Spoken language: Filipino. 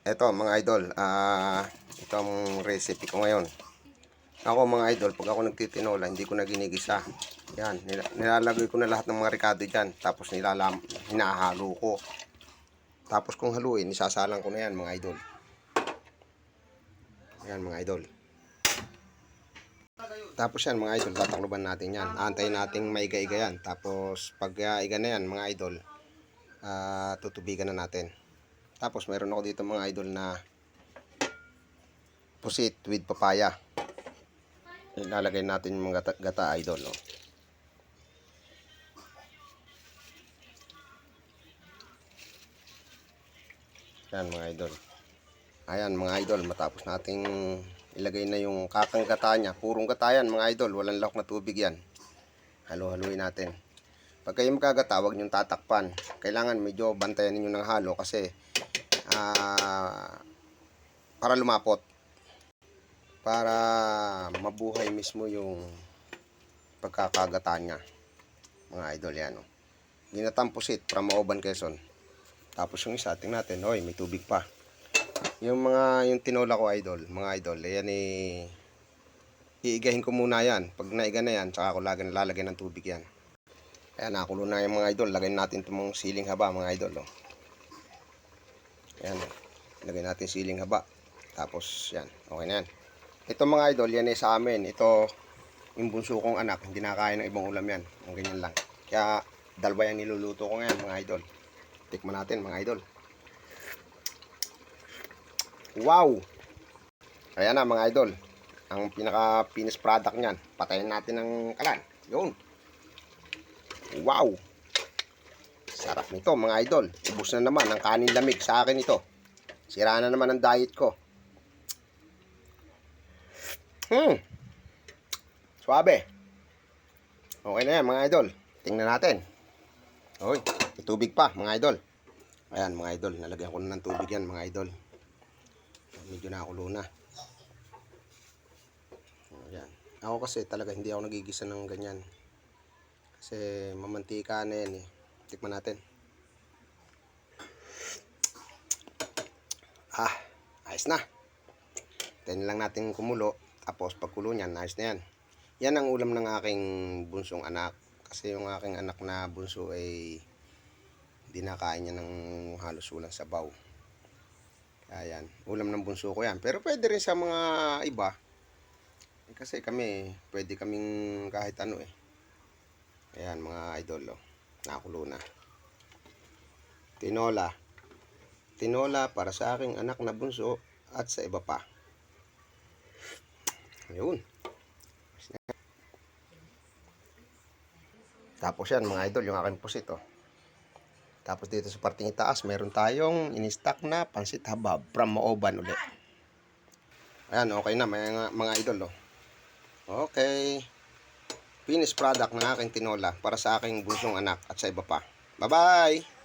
Eto mga idol, ah ito ang recipe ko ngayon. Ako mga idol, pag ako nagtitinola, hindi ko na ginigisa. Yan, nila- nilalagay ko na lahat ng mga ricado dyan. Tapos nilalam, hinahalo ko. Tapos kung haluin, isasalang ko na yan mga idol. Yan mga idol. Tapos yan mga idol, tatakluban natin yan. Antayin nating maiga-iga yan. Tapos pag uh, iga na yan mga idol, ah tutubigan na natin. Tapos meron ako dito mga idol na pusit with papaya. Ilalagay natin yung mga gata, gata idol. Oh. Yan mga idol. Ayan mga idol, matapos nating ilagay na yung kakang gata niya. Purong gata yan mga idol, walang lock na tubig yan. Halo-haluin natin. Pag kayo magkagata, huwag niyong tatakpan. Kailangan medyo bantayan ninyo ng halo kasi ah, para lumapot. Para mabuhay mismo yung pagkakagata niya. Mga idol yan. Oh. Ginatampusit from Maoban, Quezon. Tapos yung isa, tingnan natin. Oy, may tubig pa. Yung mga, yung tinola ko idol, mga idol, ayan eh, iigahin ko muna yan. Pag naiga na yan, tsaka ako lalagay ng tubig yan. Ayan, nakulo na yung mga idol. Lagay natin itong siling haba, mga idol. Oh. Ayan, lagay natin siling haba. Tapos, yan, okay na yan. Ito mga idol, yan eh sa amin. Ito, yung bunso kong anak, hindi nakakain ng ibang ulam yan. Ang ganyan lang. Kaya, dalawa yan niluluto ko ngayon, mga idol. Tikman natin, mga idol. Wow! Ayan na, mga idol. Ang pinaka finished product niyan. Patayin natin ng kalan. Yun. Wow! Sarap nito, mga idol. Ubus na naman ang kanin lamig sa akin ito. Sira na naman ang diet ko. Hmm. Suabe. Okay na yan, mga idol. Tingnan natin. Hoy, tubig pa, mga idol. Ayan, mga idol. Nalagyan ko na ng tubig yan, mga idol. Medyo nakulo na. Ayan. Ako kasi talaga hindi ako nagigisa ng ganyan. Kasi mamantika na yan eh. Tikman natin. Ah, ayos na. Tayin lang natin kumulo. Tapos pagkulo niyan, ayos na yan. Yan ang ulam ng aking bunsong anak. Kasi yung aking anak na bunso ay hindi nakain niya ng halos walang sabaw. Kaya yan, ulam ng bunso ko yan. Pero pwede rin sa mga iba. Eh, Kasi kami, pwede kaming kahit ano eh. Ayan mga idol, oh. Nakulo na. Tinola. Tinola para sa aking anak na bunso at sa iba pa. Ayun. Tapos yan mga idol, yung aking pusit oh. Tapos dito sa parting itaas, meron tayong in-stock na pansit habab from Maoban ulit. Ayan, okay na mga, mga idol oh. Okay. Finished product ng aking tinola para sa aking bunsong anak at sa iba pa. Bye-bye!